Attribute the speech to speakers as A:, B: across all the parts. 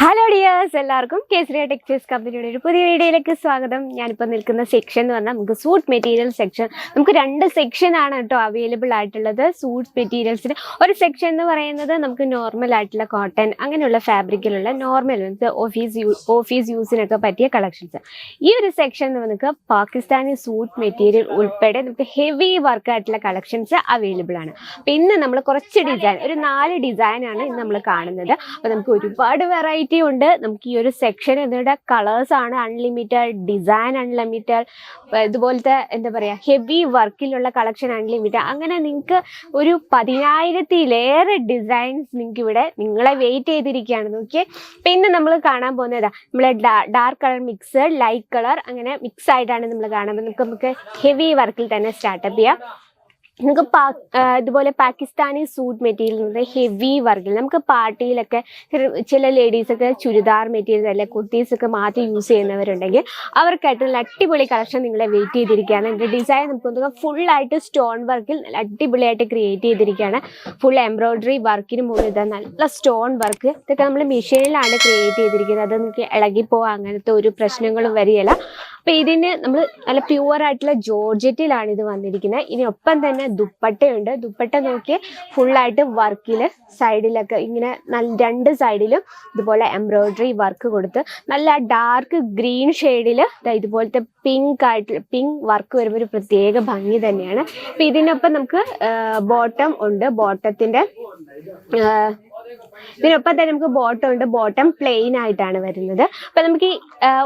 A: Hello dears എല്ലാവർക്കും Kesariya textiles കമ്പനിയുടെ ഒരു പുതിയ വീഡിയോയിലേക്ക് സ്വാഗതം. ഞാനിപ്പോൾ നിൽക്കുന്ന സെക്ഷൻ എന്ന് പറഞ്ഞാൽ നമുക്ക് സൂട്ട് മെറ്റീരിയൽ സെക്ഷൻ നമുക്ക് രണ്ട് സെക്ഷൻ ആണ് കേട്ടോ അവൈലബിൾ ആയിട്ടുള്ളത്. സൂട്ട് മെറ്റീരിയൽസിന് ഒരു സെക്ഷൻ എന്ന് പറയുന്നത് നമുക്ക് നോർമൽ ആയിട്ടുള്ള കോട്ടൺ അങ്ങനെയുള്ള ഫാബ്രിക്കിലുള്ള നോർമൽ ഓഫീസ് ഓഫീസ് യൂസിനൊക്കെ പറ്റിയ കളക്ഷൻസ് ഈ ഒരു സെക്ഷൻ എന്ന് നമുക്ക് പാകിസ്ഥാനി സൂട്ട് മെറ്റീരിയൽ ഉൾപ്പെടെ നമുക്ക് ഹെവി വർക്ക് ആയിട്ടുള്ള കളക്ഷൻസ് അവൈലബിൾ ആണ്. അപ്പം ഇന്ന് നമ്മൾ കുറച്ച് ഡിസൈൻ ഒരു നാല് ഡിസൈനാണ് ഇന്ന് നമ്മൾ കാണുന്നത്. അപ്പോൾ നമുക്ക് ഒരുപാട് വെറൈറ്റി ഉണ്ട്. നമുക്ക് ഈ ഒരു സെക്ഷൻ എന്നിവയുടെ കളേഴ്സ് ആണ് അൺലിമിറ്റഡ് ഡിസൈൻ അൺലിമിറ്റഡ് ഇതുപോലത്തെ എന്താ പറയുക ഹെവി വർക്കിലുള്ള കളക്ഷൻ അൺലിമിറ്റഡ് അങ്ങനെ നിങ്ങൾക്ക് ഒരു പതിനായിരത്തിലേറെ ഡിസൈൻസ് നിങ്ങൾക്ക് ഇവിടെ നിങ്ങളെ വെയിറ്റ് ചെയ്തിരിക്കുകയാണ്. നോക്കിയേ. പിന്നെ നമ്മൾ കാണാൻ പോകുന്നത് നമ്മളെ dark colour mix light colour അങ്ങനെ മിക്സ് ആയിട്ടാണ് നമ്മൾ കാണുന്നത്. നമുക്ക് നമുക്ക് ഹെവി വർക്കിൽ തന്നെ സ്റ്റാർട്ടപ്പ് ചെയ്യാം. നമുക്ക് ഇതുപോലെ പാകിസ്ഥാനി സൂട്ട് മെറ്റീരിയൽ ഹെവി വർക്കിൽ നമുക്ക് പാർട്ടിയിലൊക്കെ ചില- ലേഡീസൊക്കെ ചുരിദാർ മെറ്റീരിയൽ അല്ലെ കുർത്തീസ് ഒക്കെ മാറ്റി യൂസ് ചെയ്യുന്നവരുണ്ടെങ്കിൽ അവർക്കായിട്ട് നല്ല അടിപൊളി കളക്ഷൻ നിങ്ങളെ വെയിറ്റ് ചെയ്തിരിക്കുകയാണ്. എന്റെ ഡിസൈൻ നമുക്ക് ഫുള്ളായിട്ട് സ്റ്റോൺ വർക്കിൽ നല്ല അടിപൊളിയായിട്ട് ക്രിയേറ്റ് ചെയ്തിരിക്കുകയാണ്. ഫുൾ എംബ്രോയിഡറി വർക്കിന് മുകളിൽ നല്ല സ്റ്റോൺ വർക്ക് ഇതൊക്കെ നമ്മൾ മെഷീനിലാണ് ക്രിയേറ്റ് ചെയ്തിരിക്കുന്നത്. അത് നിങ്ങൾക്ക് ഇളകിപ്പോവാ അങ്ങനത്തെ ഒരു പ്രശ്നങ്ങളും വരികയില്ല. അപ്പൊ ഇതിന് നമ്മൾ നല്ല പ്യുവർ ആയിട്ടുള്ള ജോർജറ്റിലാണ് ഇത് വന്നിരിക്കുന്നത്. ഇനി ഒപ്പം തന്നെ ദുപ്പട്ടയുണ്ട്. ദുപ്പട്ട നോക്കി ഫുള്ളായിട്ട് വർക്കിൽ സൈഡിലൊക്കെ ഇങ്ങനെ നല്ല രണ്ട് സൈഡിലും ഇതുപോലെ എംബ്രോയിഡറി വർക്ക് കൊടുത്ത് നല്ല ഡാർക്ക് ഗ്രീൻ ഷെയ്ഡിൽ ഇതുപോലത്തെ പിങ്ക് ആയിട്ട് പിങ്ക് വർക്ക് വരുമ്പോൾ ഒരു പ്രത്യേക ഭംഗി തന്നെയാണ്. അപ്പൊ ഇതിനൊപ്പം നമുക്ക് ബോട്ടം ഉണ്ട്. ബോട്ടത്തിന്റെ ഇതിനൊപ്പം തന്നെ നമുക്ക് ബോട്ടം ഉണ്ട്. ബോട്ടം പ്ലെയിൻ ആയിട്ടാണ് വരുന്നത്. അപ്പൊ നമുക്ക്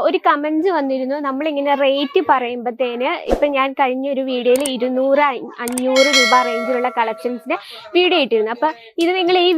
A: ഒരു കമന്റ്സ് വന്നിരുന്നു. നമ്മൾ ഇങ്ങനെ റേറ്റ് പറയുമ്പോഴത്തേന് ഇപ്പൊ ഞാൻ കഴിഞ്ഞ ഒരു വീഡിയോയിൽ ഇരുന്നൂറ് അഞ്ഞ- അഞ്ഞൂറ് രൂപ റേഞ്ചിലുള്ള കളക്ഷൻസിന്റെ വീഡിയോ ഇട്ടിരുന്നു. അപ്പൊ ഇത് നിങ്ങൾ ഈ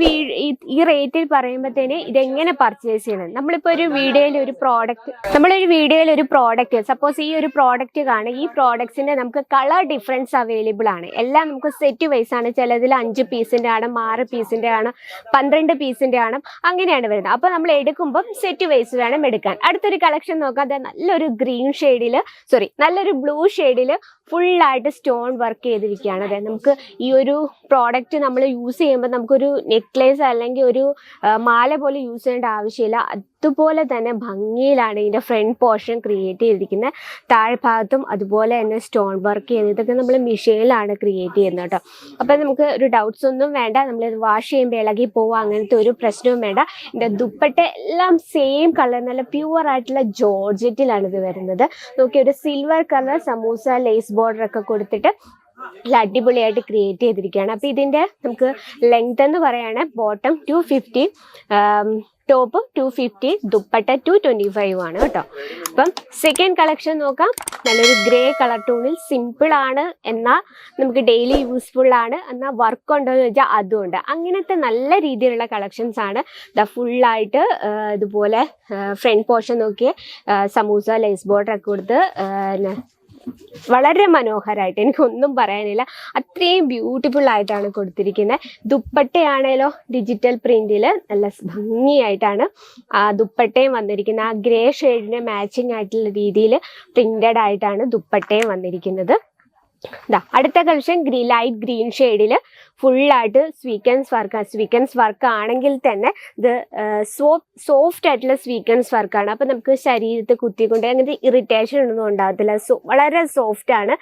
A: ഈ- റേറ്റിൽ പറയുമ്പോഴത്തേന് ഇതെങ്ങനെ പർച്ചേസ് ചെയ്യണം? നമ്മളിപ്പോ ഒരു വീഡിയോയിൽ ഒരു പ്രോഡക്റ്റ് നമ്മളൊരു വീഡിയോയിൽ ഒരു പ്രോഡക്റ്റ് സപ്പോസ് ഈ ഒരു പ്രോഡക്റ്റ് കാണും. ഈ പ്രോഡക്ട്സിന്റെ നമുക്ക് കളർ ഡിഫറൻസ് അവൈലബിൾ ആണ്. എല്ലാം നമുക്ക് സെറ്റ് വൈസ് ആണ്. ചിലതിൽ അഞ്ച് പീസിന്റെ ആണ് ആറ് പീസിന്റെ ആണ് പന്ത്രണ്ട് പീസിന്റെ ആണ് അങ്ങനെയാണ് വരുന്നത്. അപ്പൊ നമ്മൾ എടുക്കുമ്പോൾ സെറ്റ് വൈസ് വേണം എടുക്കാൻ. അടുത്തൊരു കളക്ഷൻ നോക്കാം. ദേ നല്ലൊരു ഗ്രീൻ ഷെയ്ഡിൽ സോറി നല്ലൊരു ബ്ലൂ ഷെയ്ഡിൽ ഫുള്ളായിട്ട് സ്റ്റോൺ വർക്ക് ചെയ്തിരിക്കുകയാണ്. അതെ നമുക്ക് ഈ ഒരു പ്രോഡക്റ്റ് നമ്മൾ യൂസ് ചെയ്യുമ്പോൾ നമുക്കൊരു നെക്ലേസ് അല്ലെങ്കിൽ ഒരു മാല പോലെ യൂസ് ചെയ്യേണ്ട ആവശ്യമില്ല. അതുപോലെ തന്നെ ഭംഗിയിലാണ് ഇതിന്റെ ഫ്രണ്ട് പോർഷൻ ക്രിയേറ്റ് ചെയ്തിരിക്കുന്നത് താഴ്ഭാഗത്തും അതുപോലെ തന്നെ സ്റ്റോൺ വർക്ക് ചെയ്യുന്നത്. ഇതൊക്കെ നമ്മൾ മിഷീനിലാണ് ക്രിയേറ്റ് ചെയ്യുന്നത് കേട്ടോ. അപ്പം നമുക്ക് ഒരു ഡൗട്ട്സ് ഒന്നും വേണ്ട. നമ്മളിത് വാഷ് ചെയ്യുമ്പോൾ ഇളകി പോവുക അങ്ങനത്തെ ഒരു പ്രശ്നവും വേണ്ട. ഇതിന്റെ ദുപ്പട്ട എല്ലാം സെയിം കളർ നല്ല പ്യുവർ ആയിട്ടുള്ള ജോർജറ്റിലാണ് ഇത് വരുന്നത്. നോക്കി ഒരു silver colour samosa lace border ഒക്കെ കൊടുത്തിട്ട് നല്ല അടിപൊളിയായിട്ട് ക്രിയേറ്റ് ചെയ്തിരിക്കുകയാണ്. അപ്പോൾ ഇതിന്റെ നമുക്ക് ലെങ്ത് എന്ന് പറയുകയാണ് bottom two fifty top two fifty dupatta two twenty five ആണ് കേട്ടോ. അപ്പം സെക്കൻഡ് കളക്ഷൻ നോക്കാം. നല്ലൊരു ഗ്രേ കളർ ടൂണിൽ സിമ്പിൾ ആണ് എന്നാൽ നമുക്ക് ഡെയിലി യൂസ്ഫുൾ ആണ് എന്നാൽ വർക്ക് ഉണ്ടോ എന്ന് വെച്ചാൽ അതും ഉണ്ട് അങ്ങനത്തെ നല്ല രീതിയിലുള്ള കളക്ഷൻസ് ആണ്. ദ ഫുള്ളായിട്ട് ഇതുപോലെ ഫ്രണ്ട് പോർഷൻ നോക്കിയ സമൂസ ലൈസ് ബോർഡർ ഒക്കെ കൊടുത്ത് വളരെ മനോഹരമായിട്ട് എനിക്കൊന്നും പറയാനില്ല. അത്രയും ബ്യൂട്ടിഫുൾ ആയിട്ടാണ് കൊടുത്തിരിക്കുന്നത്. ദുപ്പട്ടയാണേലോ ഡിജിറ്റൽ പ്രിന്റിൽ നല്ല ഭംഗിയായിട്ടാണ് ആ ദുപ്പട്ടയും വന്നിരിക്കുന്നത്. ആ ഗ്രേ ഷെയ്ഡിന് മാച്ചിങ് ആയിട്ടുള്ള രീതിയിൽ പ്രിന്റഡ് ആയിട്ടാണ് ദുപ്പട്ടയും വന്നിരിക്കുന്നത്. അടുത്ത കളക്ഷൻ ഗ്രീ ലൈറ്റ് ഗ്രീൻ ഷെയ്ഡിൽ ഫുള്ളായിട്ട് സ്വീക്കൻസ് വർക്ക് സ്വീക്കൻസ് വർക്ക് ആണെങ്കിൽ തന്നെ ഇത് സോഫ്റ്റ് ആയിട്ടുള്ള സ്വീക്കൻസ് വർക്കാണ് അപ്പം നമുക്ക് ശരീരത്ത് കുത്തിക്കൊണ്ട് അങ്ങനത്തെ ഇറിറ്റേഷൻ ഒന്നും ഉണ്ടാകത്തില്ല. സോ വളരെ സോഫ്റ്റ് ആണ്.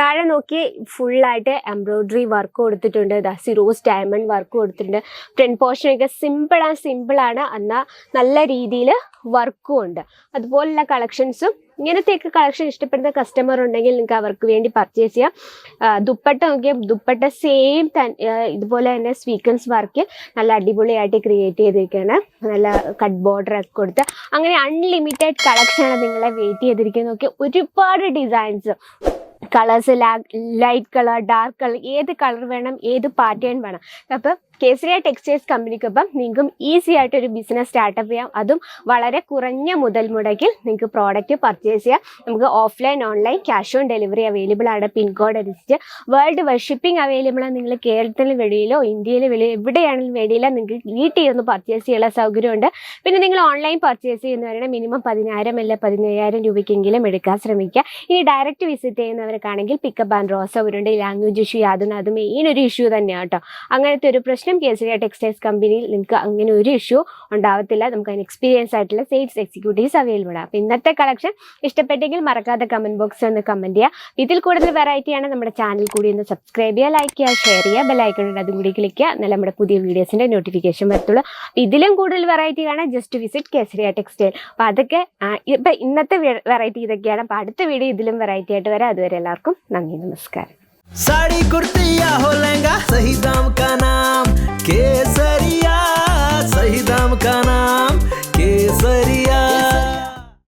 A: താഴെ നോക്കി ഫുള്ളായിട്ട് എംബ്രോയിഡറി വർക്ക് കൊടുത്തിട്ടുണ്ട്. ദ സിറോസ് ഡയമണ്ട് വർക്ക് കൊടുത്തിട്ടുണ്ട്. ഫ്രണ്ട് പോർഷനൊക്കെ സിമ്പിൾ സിമ്പിളാണ് ആണ്. എന്നാൽ നല്ല രീതിയിൽ വർക്കും ഉണ്ട്. അതുപോലുള്ള കളക്ഷൻസും ഇങ്ങനത്തെയൊക്കെ കളക്ഷൻ ഇഷ്ടപ്പെടുന്ന കസ്റ്റമർ ഉണ്ടെങ്കിൽ നിങ്ങൾക്ക് അവർക്ക് വേണ്ടി പർച്ചേസ് ചെയ്യാം. ദുപ്പട്ട നോക്കിയാൽ ദുപ്പട്ട സെയിം ഇതുപോലെ തന്നെ സ്വീക്കൻസ് വർക്ക് നല്ല അടിപൊളിയായിട്ട് ക്രിയേറ്റ് ചെയ്തിരിക്കുകയാണ്. നല്ല കട്ട് ബോർഡർ ഒക്കെ കൊടുത്ത്. അങ്ങനെ അൺലിമിറ്റഡ് കളക്ഷനാണ് നിങ്ങളെ വെയിറ്റ് ചെയ്തിരിക്കുന്നത്. നോക്കിയാൽ ഒരുപാട് designs colours light colour dark colour ഏത് കളർ വേണം ഏത് പാറ്റേൺ വേണം. അപ്പോൾ കേസരിയ ടെക്സ്റ്റൈൽസ് കമ്പനിക്കൊപ്പം നിങ്ങൾക്കും ഈസി ആയിട്ട് ഒരു ബിസിനസ് സ്റ്റാർട്ടപ്പ് ചെയ്യാം. അതും വളരെ കുറഞ്ഞ മുതൽ മുടക്കിൽ നിങ്ങൾക്ക് പ്രോഡക്റ്റ് പർച്ചേസ് ചെയ്യാം. നമുക്ക് offline online cash on delivery available ആണ്. പിൻകോഡ് അനുസരിച്ച് വേൾഡ് വൈഡ് ഷിപ്പിംഗ് അവൈലബിൾ ആണ്. നിങ്ങൾ കേരളത്തിന് വെളിയിലോ ഇന്ത്യയിൽ വെളിയിലോ എവിടെയാണെങ്കിലും വെളിയിലോ നിങ്ങൾക്ക് വീട്ടിൽ ഇരുന്ന് പർച്ചേസ് ചെയ്യാനുള്ള സൗകര്യമുണ്ട്. പിന്നെ നിങ്ങൾ ഓൺലൈൻ പർച്ചേസ് ചെയ്യുന്നവരുടെ മിനിമം പതിനായിരം അല്ല പതിനയ്യായിരം രൂപയ്ക്കെങ്കിലും എടുക്കാൻ ശ്രമിക്കുക. ഇനി ഡയറക്റ്റ് വിസിറ്റ് ചെയ്യുന്നവർക്കാണെങ്കിൽ പിക്കപ്പ് ആൻഡ് റോസ് അവരുണ്ട് ലാംഗ്വേജ് ഇഷ്യൂ യാതൊന്നും അത് മെയിൻ ഒരു ഇഷ്യൂ തന്നെയാണ് കേട്ടോ. അങ്ങനത്തെ ഒരു പ്രശ്നം പ്രാവശ്യം കേസരിയ ടെക്സ്റ്റൈൽസ് കമ്പനിയിൽ നിങ്ങൾക്ക് അങ്ങനെ ഒരു ഇഷ്യൂ ഉണ്ടാവത്തില്ല. നമുക്ക് അതിന് എക്സ്പീരിയൻസ് ആയിട്ടുള്ള സെയിൽസ് എക്സിക്യൂട്ടീവ്സ് അവൈലബിൾ ആണ് അപ്പോൾ ഇന്നത്തെ കളക്ഷൻ ഇഷ്ടപ്പെട്ടെങ്കിൽ മറക്കാതെ കമന്റ് ബോക്സിൽ ഒന്ന് കമന്റ് ചെയ്യുക ഇതിൽ കൂടുതൽ വെറൈറ്റിയാണ് നമ്മുടെ ചാനൽ കൂടി ഒന്ന് സബ്സ്ക്രൈബ് ചെയ്യുക ലൈക്ക് ചെയ്യുക ഷെയർ ചെയ്യുക ബെല്ലൈക്കൺ ഉണ്ട് അതും കൂടി ക്ലിക്ക് ചെയ്യുക എന്നാൽ നമ്മുടെ പുതിയ വീഡിയോസിന്റെ നോട്ടിഫിക്കേഷൻ വരത്തുള്ളൂ. ഇതിലും കൂടുതൽ വെറൈറ്റി കാണാൻ ജസ്റ്റ് വിസിറ്റ് കേസരിയ ടെക്സ്റ്റൈൽ അപ്പോൾ അതൊക്കെ ഇപ്പം ഇന്നത്തെ വെറൈറ്റി ഇതൊക്കെയാണ്. അപ്പോൾ അടുത്ത വീഡിയോ ഇതിലും വെറൈറ്റി ആയിട്ട് വരാം. അതുവരെ എല്ലാവർക്കും നന്ദി നമസ്കാരം.
B: साड़ी कुर्तिया हो लहंगा सही दाम का नाम केसर।